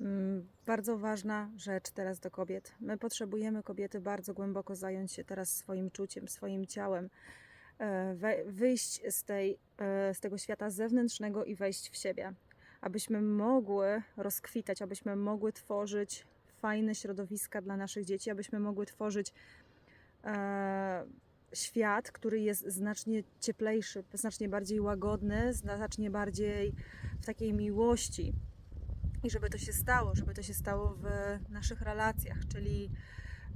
Mm, Bardzo ważna rzecz teraz do kobiet. My potrzebujemy kobiety bardzo głęboko zająć się teraz swoim czuciem, swoim ciałem, e, wyjść z, tej, e, z tego świata zewnętrznego i wejść w siebie, abyśmy mogły rozkwitać, abyśmy mogły tworzyć fajne środowiska dla naszych dzieci, abyśmy mogły tworzyć e, świat, który jest znacznie cieplejszy, znacznie bardziej łagodny, znacznie bardziej w takiej miłości. I żeby to się stało, żeby to się stało w naszych relacjach, czyli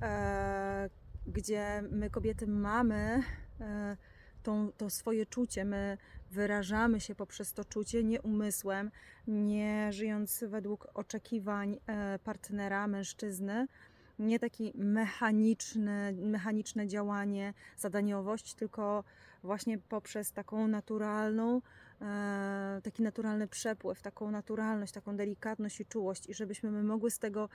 e, gdzie my kobiety mamy e, tą, to swoje czucie, my wyrażamy się poprzez to czucie nie umysłem, nie żyjąc według oczekiwań e, partnera, mężczyzny, nie taki mechaniczny, mechaniczne działanie, zadaniowość, tylko właśnie poprzez taką naturalną, taki naturalny przepływ, taką naturalność, taką delikatność i czułość i żebyśmy my mogły z tego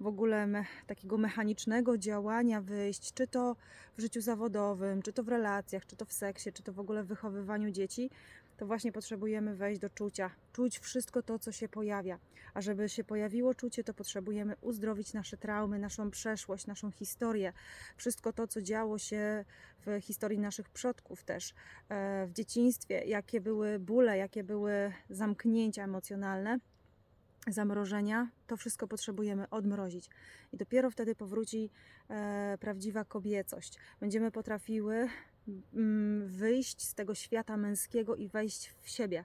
w ogóle me, takiego mechanicznego działania wyjść, czy to w życiu zawodowym, czy to w relacjach, czy to w seksie, czy to w ogóle w wychowywaniu dzieci, to właśnie potrzebujemy wejść do czucia, czuć wszystko to, co się pojawia. A żeby się pojawiło czucie, to potrzebujemy uzdrowić nasze traumy, naszą przeszłość, naszą historię, wszystko to, co działo się w historii naszych przodków też, e, w dzieciństwie, jakie były bóle, jakie były zamknięcia emocjonalne, zamrożenia, to wszystko potrzebujemy odmrozić. I dopiero wtedy powróci e, prawdziwa kobiecość. Będziemy potrafiły wyjść z tego świata męskiego i wejść w siebie.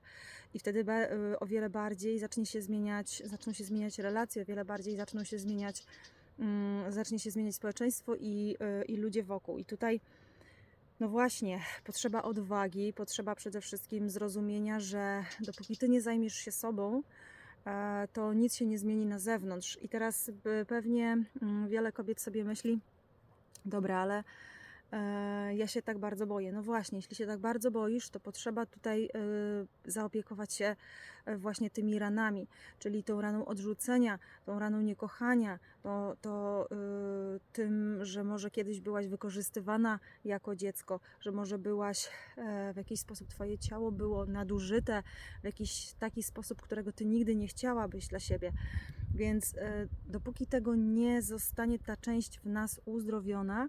I wtedy y, o wiele bardziej zacznie się zmieniać, zaczną się zmieniać relacje, o wiele bardziej zaczną się zmieniać, mm, zacznie się zmieniać społeczeństwo i, y, i ludzie wokół. I tutaj no właśnie, potrzeba odwagi, potrzeba przede wszystkim zrozumienia, że dopóki ty nie zajmiesz się sobą, e, to nic się nie zmieni na zewnątrz. I teraz by pewnie mm, wiele kobiet sobie myśli, dobra, ale ja się tak bardzo boję. No właśnie, jeśli się tak bardzo boisz, to potrzeba tutaj e, zaopiekować się e, właśnie tymi ranami, czyli tą raną odrzucenia, tą raną niekochania, to, to e, tym, że może kiedyś byłaś wykorzystywana jako dziecko, że może byłaś e, w jakiś sposób, twoje ciało było nadużyte w jakiś taki sposób, którego ty nigdy nie chciałabyś dla siebie. Więc e, dopóki tego nie zostanie ta część w nas uzdrowiona,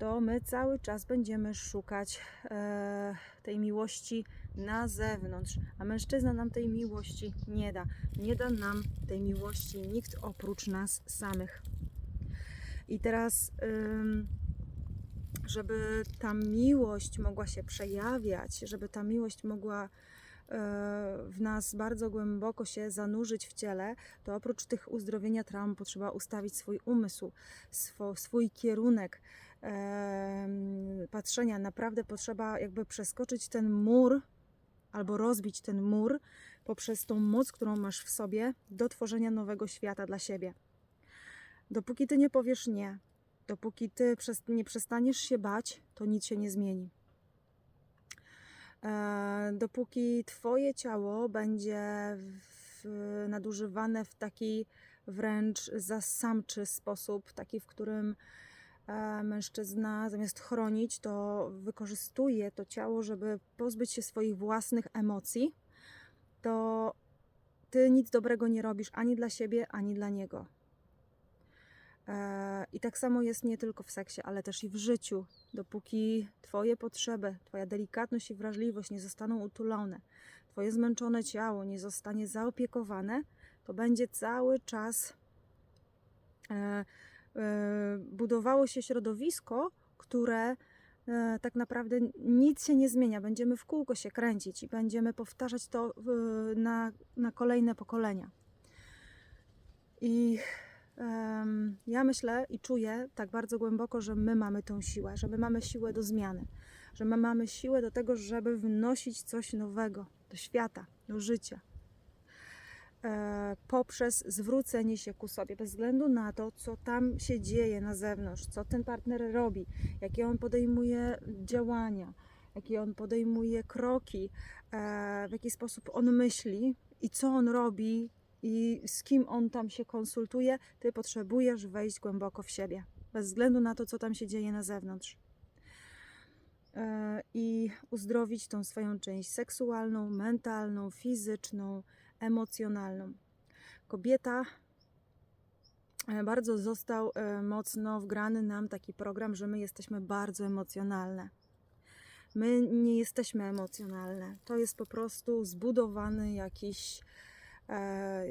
to my cały czas będziemy szukać e, tej miłości na zewnątrz, a mężczyzna nam tej miłości nie da. Nie da nam tej miłości nikt oprócz nas samych. I teraz, ym, żeby ta miłość mogła się przejawiać, żeby ta miłość mogła e, w nas bardzo głęboko się zanurzyć w ciele, to oprócz tych uzdrowienia traum potrzeba ustawić swój umysł, swój kierunek patrzenia. Naprawdę potrzeba jakby przeskoczyć ten mur albo rozbić ten mur poprzez tą moc, którą masz w sobie do tworzenia nowego świata dla siebie. Dopóki ty nie powiesz nie, dopóki ty nie przestaniesz się bać, to nic się nie zmieni. E, dopóki twoje ciało będzie w, nadużywane w taki wręcz zasamczy sposób, taki, w którym mężczyzna zamiast chronić, to wykorzystuje to ciało, żeby pozbyć się swoich własnych emocji, to ty nic dobrego nie robisz ani dla siebie, ani dla niego. E, I tak samo jest nie tylko w seksie, ale też i w życiu. Dopóki Twoje potrzeby, Twoja delikatność i wrażliwość nie zostaną utulone, Twoje zmęczone ciało nie zostanie zaopiekowane, to będzie cały czas e, e, budowało się środowisko, które e, tak naprawdę nic się nie zmienia. Będziemy w kółko się kręcić i będziemy powtarzać to na, na kolejne pokolenia. I ja myślę i czuję tak bardzo głęboko, że my mamy tą siłę, że my mamy siłę do zmiany, że my mamy siłę do tego, żeby wnosić coś nowego do świata, do życia. E, poprzez zwrócenie się ku sobie, bez względu na to, co tam się dzieje na zewnątrz, co ten partner robi, jakie on podejmuje działania, jakie on podejmuje kroki, e, w jaki sposób on myśli i co on robi i z kim on tam się konsultuje, ty potrzebujesz wejść głęboko w siebie, bez względu na to, co tam się dzieje na zewnątrz. E, I uzdrowić tą swoją część seksualną, mentalną, fizyczną, emocjonalną. Kobieta e, bardzo został e, mocno wgrany nam taki program, że my jesteśmy bardzo emocjonalne. My nie jesteśmy emocjonalne. To jest po prostu zbudowany jakiś, e,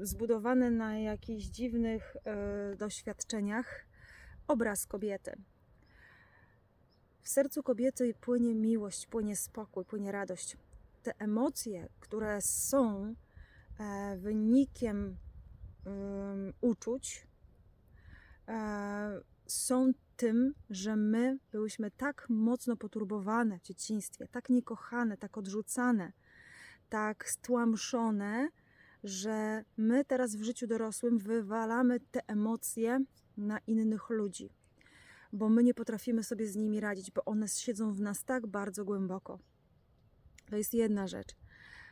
zbudowany na jakichś dziwnych doświadczeniach obraz kobiety. W sercu kobiety płynie miłość, płynie spokój, płynie radość. Te emocje, które są e, wynikiem em, uczuć, e, są tym, że my byłyśmy tak mocno poturbowane w dzieciństwie, tak niekochane, tak odrzucane, tak stłamszone, że my teraz w życiu dorosłym wywalamy te emocje na innych ludzi, bo my nie potrafimy sobie z nimi radzić, bo one siedzą w nas tak bardzo głęboko. To jest jedna rzecz.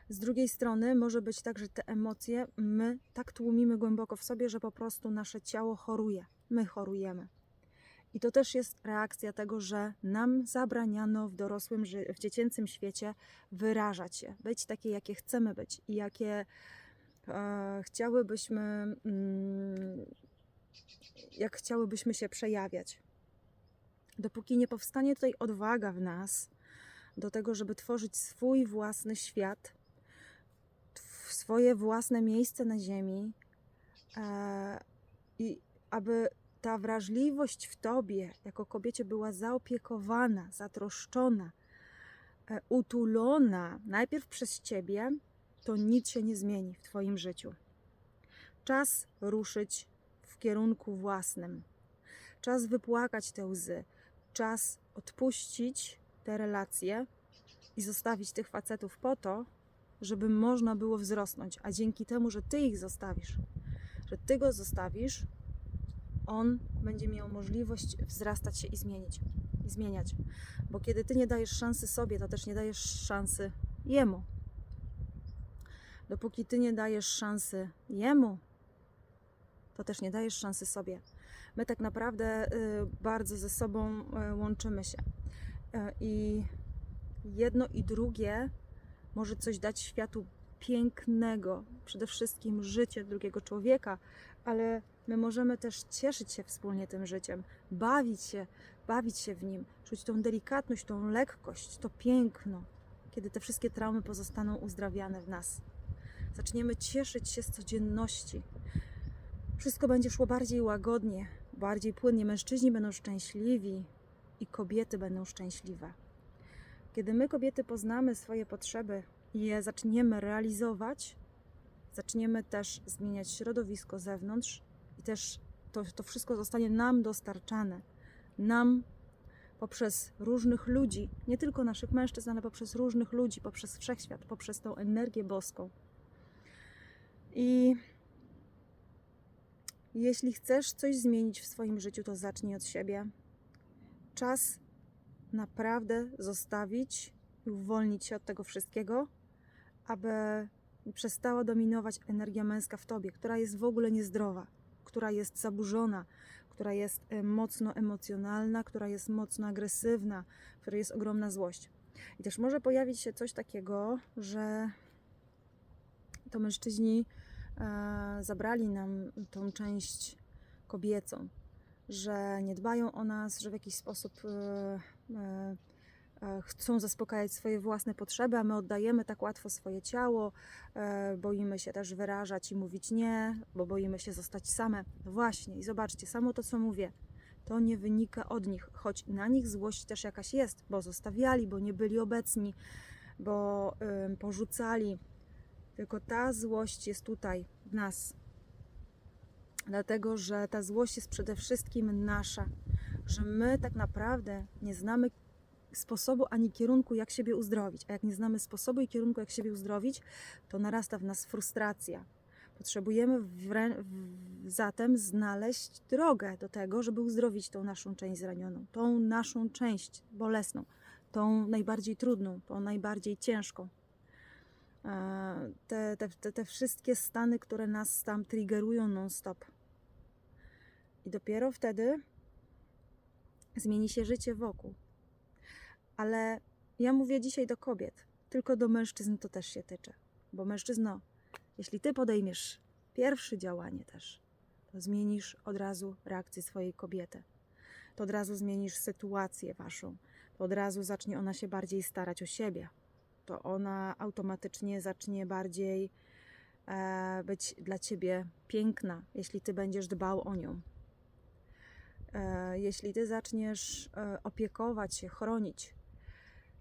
Z drugiej strony może być tak, że te emocje my tak tłumimy głęboko w sobie, że po prostu nasze ciało choruje. My chorujemy. I to też jest reakcja tego, że nam zabraniano w dorosłym, w dziecięcym świecie wyrażać się, być takie, jakie chcemy być i jakie e, chciałybyśmy, mm, jak chciałybyśmy się przejawiać. Dopóki nie powstanie tutaj odwaga w nas do tego, żeby tworzyć swój własny świat, swoje własne miejsce na ziemi e, i aby ta wrażliwość w tobie, jako kobiecie, była zaopiekowana, zatroszczona, e, utulona najpierw przez ciebie, to nic się nie zmieni w twoim życiu. Czas ruszyć w kierunku własnym. Czas wypłakać te łzy. Czas odpuścić te relacje i zostawić tych facetów po to, żeby można było wzrosnąć. A dzięki temu, że ty ich zostawisz, że ty go zostawisz, on będzie miał możliwość wzrastać się i zmienić. I zmieniać. Bo kiedy ty nie dajesz szansy sobie, to też nie dajesz szansy jemu. Dopóki ty nie dajesz szansy jemu, to też nie dajesz szansy sobie. My tak naprawdę y, bardzo ze sobą y, łączymy się. Y, I jedno i drugie może coś dać światu pięknego, przede wszystkim życie drugiego człowieka, ale my możemy też cieszyć się wspólnie tym życiem, bawić się, bawić się w nim, czuć tą delikatność, tą lekkość, to piękno, kiedy te wszystkie traumy pozostaną uzdrawiane w nas. Zaczniemy cieszyć się z codzienności. Wszystko będzie szło bardziej łagodnie, bardziej płynnie. Mężczyźni będą szczęśliwi i kobiety będą szczęśliwe. Kiedy my, kobiety, poznamy swoje potrzeby i je zaczniemy realizować, zaczniemy też zmieniać środowisko zewnątrz i też to, to wszystko zostanie nam dostarczane. Nam poprzez różnych ludzi, nie tylko naszych mężczyzn, ale poprzez różnych ludzi, poprzez wszechświat, poprzez tą energię boską. I jeśli chcesz coś zmienić w swoim życiu, to zacznij od siebie. Czas naprawdę zostawić i uwolnić się od tego wszystkiego, aby przestała dominować energia męska w tobie, która jest w ogóle niezdrowa, która jest zaburzona, która jest e, mocno emocjonalna, która jest mocno agresywna, w której jest ogromna złość. I też może pojawić się coś takiego, że to mężczyźni e, zabrali nam tą część kobiecą, że nie dbają o nas, że w jakiś sposób e, e, e, chcą zaspokajać swoje własne potrzeby, a my oddajemy tak łatwo swoje ciało, boimy się też wyrażać i mówić nie, bo boimy się zostać same. No właśnie, i zobaczcie, samo to, co mówię, to nie wynika od nich, choć na nich złość też jakaś jest, bo zostawiali, bo nie byli obecni, bo porzucali. Tylko ta złość jest tutaj, w nas. Dlatego, że ta złość jest przede wszystkim nasza, że my tak naprawdę nie znamy sposobu ani kierunku, jak siebie uzdrowić. A jak nie znamy sposobu i kierunku, jak siebie uzdrowić, to narasta w nas frustracja. Potrzebujemy zatem znaleźć drogę do tego, żeby uzdrowić tą naszą część zranioną, tą naszą część bolesną, tą najbardziej trudną, tą najbardziej ciężką. E, Te, te, te, te wszystkie stany, które nas tam triggerują non-stop. I dopiero wtedy zmieni się życie wokół. Ale ja mówię dzisiaj do kobiet, tylko do mężczyzn to też się tyczy. Bo mężczyzno, jeśli ty podejmiesz pierwsze działanie też, to zmienisz od razu reakcję swojej kobiety. To od razu zmienisz sytuację waszą. To od razu zacznie ona się bardziej starać o siebie. To ona automatycznie zacznie bardziej e, być dla ciebie piękna, jeśli ty będziesz dbał o nią. E, jeśli ty zaczniesz e, opiekować się, chronić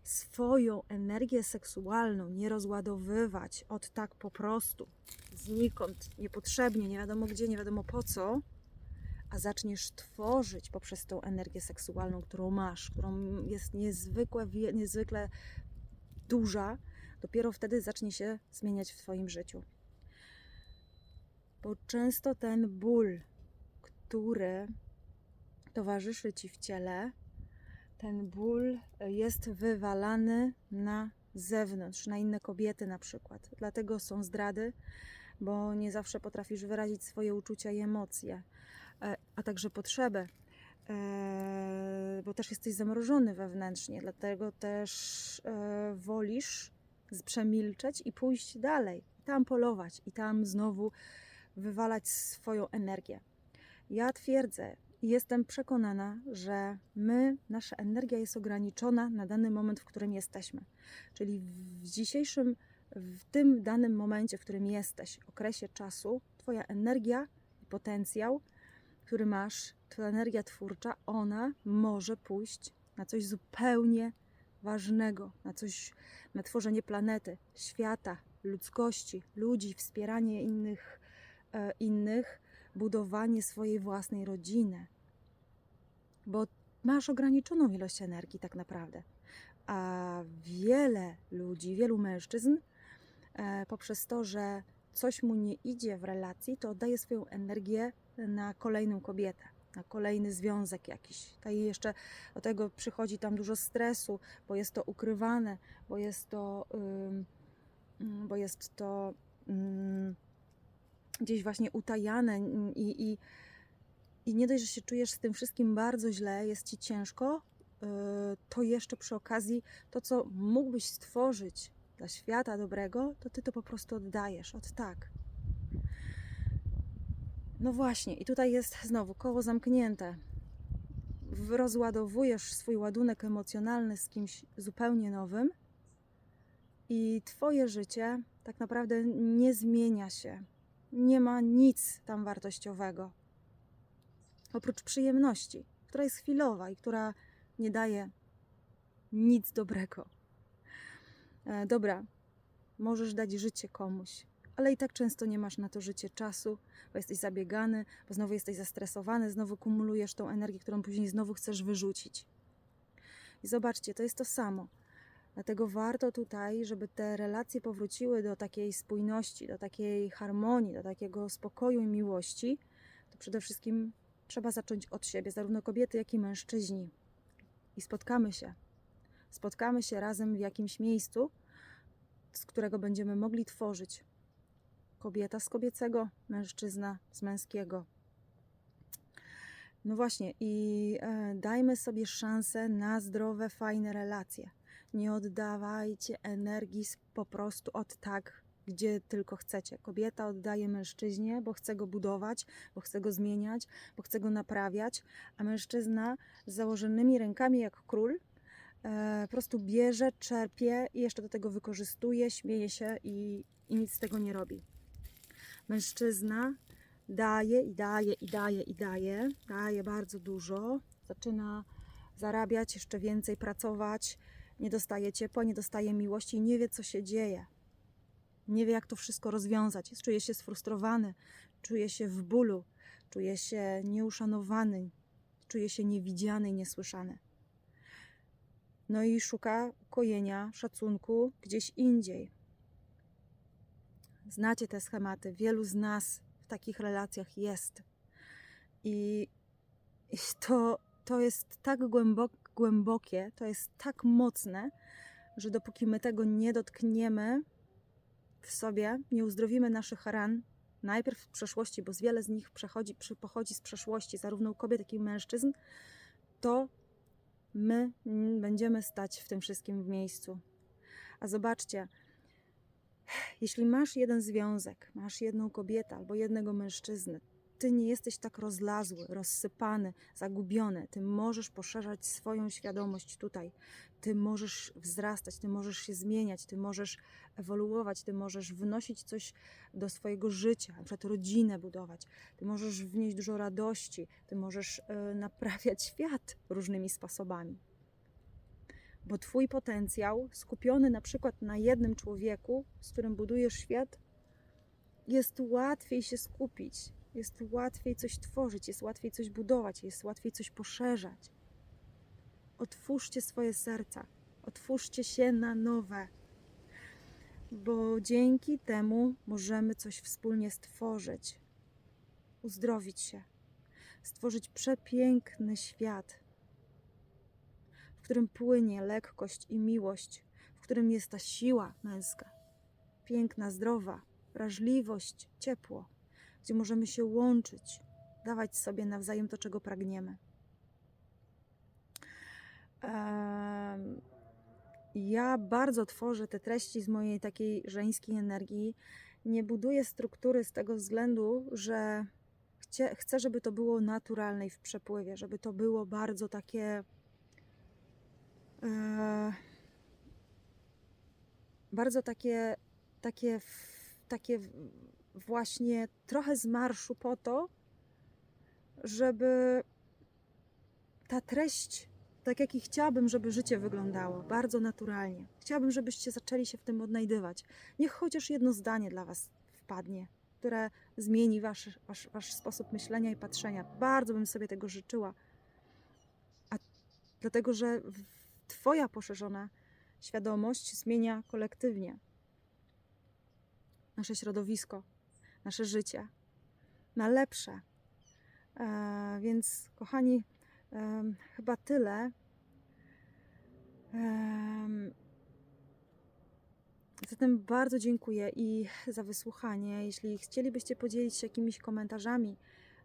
swoją energię seksualną, nie rozładowywać od tak po prostu, znikąd, niepotrzebnie, nie wiadomo gdzie, nie wiadomo po co, a zaczniesz tworzyć poprzez tą energię seksualną, którą masz, którą jest niezwykle, niezwykle duża, dopiero wtedy zacznie się zmieniać w Twoim życiu. Bo często ten ból, który towarzyszy Ci w ciele, ten ból jest wywalany na zewnątrz, na inne kobiety na przykład. Dlatego są zdrady, bo nie zawsze potrafisz wyrazić swoje uczucia i emocje, e, a także potrzeby, e, bo też jesteś zamrożony wewnętrznie, dlatego też e, wolisz przemilczeć i pójść dalej, tam polować i tam znowu wywalać swoją energię. Ja twierdzę jestem przekonana, że my, nasza energia jest ograniczona na dany moment, w którym jesteśmy. Czyli w dzisiejszym, w tym danym momencie, w którym jesteś, okresie czasu, Twoja energia i potencjał, który masz, Twoja energia twórcza, ona może pójść na coś zupełnie ważnego, na coś, na tworzenie planety, świata, ludzkości, ludzi, wspieranie innych, e, innych budowanie swojej własnej rodziny. Bo masz ograniczoną ilość energii, tak naprawdę. A wiele ludzi, wielu mężczyzn, e, poprzez to, że coś mu nie idzie w relacji, to oddaje swoją energię na kolejną kobietę, na kolejny związek jakiś. A i jeszcze do tego przychodzi tam dużo stresu, bo jest to ukrywane, bo jest to, bo jest to gdzieś właśnie utajane i, i, i nie dość, że się czujesz z tym wszystkim bardzo źle, jest ci ciężko, yy, to jeszcze przy okazji to, co mógłbyś stworzyć dla świata dobrego, to ty to po prostu oddajesz, od tak. No właśnie, i tutaj jest znowu koło zamknięte. Rozładowujesz swój ładunek emocjonalny z kimś zupełnie nowym, i twoje życie tak naprawdę nie zmienia się. Nie ma nic tam wartościowego. Oprócz przyjemności, która jest chwilowa i która nie daje nic dobrego. E, dobra, możesz dać życie komuś, ale i tak często nie masz na to życie czasu, bo jesteś zabiegany, bo znowu jesteś zestresowany, znowu kumulujesz tą energię, którą później znowu chcesz wyrzucić. I zobaczcie, to jest to samo. Dlatego warto tutaj, żeby te relacje powróciły do takiej spójności, do takiej harmonii, do takiego spokoju i miłości, to przede wszystkim trzeba zacząć od siebie, zarówno kobiety, jak i mężczyźni. I spotkamy się. Spotkamy się razem w jakimś miejscu, z którego będziemy mogli tworzyć. Kobieta z kobiecego, mężczyzna z męskiego. No właśnie, i e, dajmy sobie szansę na zdrowe, fajne relacje. Nie oddawajcie energii po prostu od tak, gdzie tylko chcecie. Kobieta oddaje mężczyźnie, bo chce go budować, bo chce go zmieniać, bo chce go naprawiać, a mężczyzna z założonymi rękami jak król e, po prostu bierze, czerpie i jeszcze do tego wykorzystuje, śmieje się i, i nic z tego nie robi. Mężczyzna daje i daje i daje i daje, daje bardzo dużo, zaczyna zarabiać jeszcze więcej, pracować, nie dostaje ciepła, nie dostaje miłości nie wie, co się dzieje. Nie wie, jak to wszystko rozwiązać. Czuje się sfrustrowany, czuje się w bólu, czuje się nieuszanowany, czuje się niewidziany i niesłyszany. No i szuka ukojenia, szacunku gdzieś indziej. Znacie te schematy. Wielu z nas w takich relacjach jest. I, to, to jest tak głębok, głębokie, to jest tak mocne, że dopóki my tego nie dotkniemy w sobie, nie uzdrowimy naszych ran, najpierw w przeszłości, bo wiele z nich przechodzi, pochodzi z przeszłości, zarówno u kobiet, jak i mężczyzn, to my będziemy stać w tym wszystkim w miejscu. A zobaczcie, jeśli masz jeden związek, masz jedną kobietę albo jednego mężczyznę, ty nie jesteś tak rozlazły, rozsypany, zagubiony. Ty możesz poszerzać swoją świadomość tutaj. Ty możesz wzrastać, ty możesz się zmieniać, ty możesz ewoluować, ty możesz wnosić coś do swojego życia, na przykład rodzinę budować. Ty możesz wnieść dużo radości, ty możesz e, naprawiać świat różnymi sposobami. Bo twój potencjał skupiony na przykład na jednym człowieku, z którym budujesz świat, jest łatwiej się skupić, jest łatwiej coś tworzyć, jest łatwiej coś budować, jest łatwiej coś poszerzać. Otwórzcie swoje serca, otwórzcie się na nowe, bo dzięki temu możemy coś wspólnie stworzyć, uzdrowić się, stworzyć przepiękny świat, w którym płynie lekkość i miłość, w którym jest ta siła męska, piękna, zdrowa, wrażliwość, ciepło, gdzie możemy się łączyć, dawać sobie nawzajem to, czego pragniemy. Em, Ja bardzo tworzę te treści z mojej takiej żeńskiej energii. Nie buduję struktury z tego względu, że chcę, żeby to było naturalne i w przepływie, żeby to było bardzo takie. E, bardzo takie, takie, takie właśnie trochę z marszu po to, żeby ta treść, tak jak i chciałabym, żeby życie wyglądało, bardzo naturalnie. Chciałabym, żebyście zaczęli się w tym odnajdywać. Niech chociaż jedno zdanie dla Was wpadnie, które zmieni wasz, wasz, wasz sposób myślenia i patrzenia. Bardzo bym sobie tego życzyła. A dlatego, że Twoja poszerzona świadomość zmienia kolektywnie nasze środowisko, nasze życie na lepsze. E, więc, kochani, em, chyba tyle. Em, Zatem bardzo dziękuję i za wysłuchanie. Jeśli chcielibyście podzielić się jakimiś komentarzami,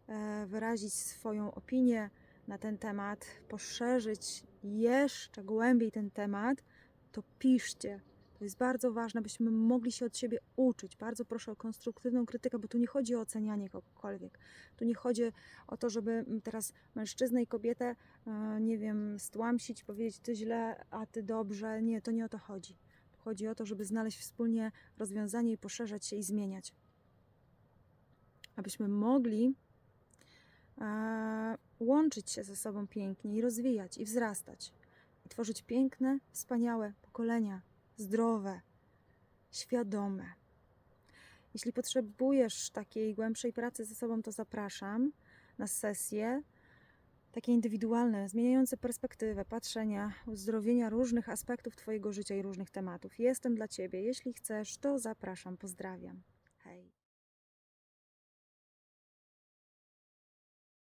e, wyrazić swoją opinię na ten temat, poszerzyć jeszcze głębiej ten temat, to piszcie. Jest bardzo ważne, byśmy mogli się od siebie uczyć. Bardzo proszę o konstruktywną krytykę, bo tu nie chodzi o ocenianie kogokolwiek. Tu nie chodzi o to, żeby mm, teraz mężczyznę i kobietę, e, nie wiem, stłamsić, powiedzieć ty źle, a ty dobrze. Nie, to nie o to chodzi. Chodzi o to, żeby znaleźć wspólnie rozwiązanie i poszerzać się i zmieniać. Abyśmy mogli e, łączyć się ze sobą pięknie i rozwijać i wzrastać. I tworzyć piękne, wspaniałe pokolenia, zdrowe, świadome. Jeśli potrzebujesz takiej głębszej pracy ze sobą, to zapraszam na sesje takie indywidualne, zmieniające perspektywę, patrzenia, uzdrowienia różnych aspektów Twojego życia i różnych tematów. Jestem dla Ciebie. Jeśli chcesz, to zapraszam. Pozdrawiam. Hej.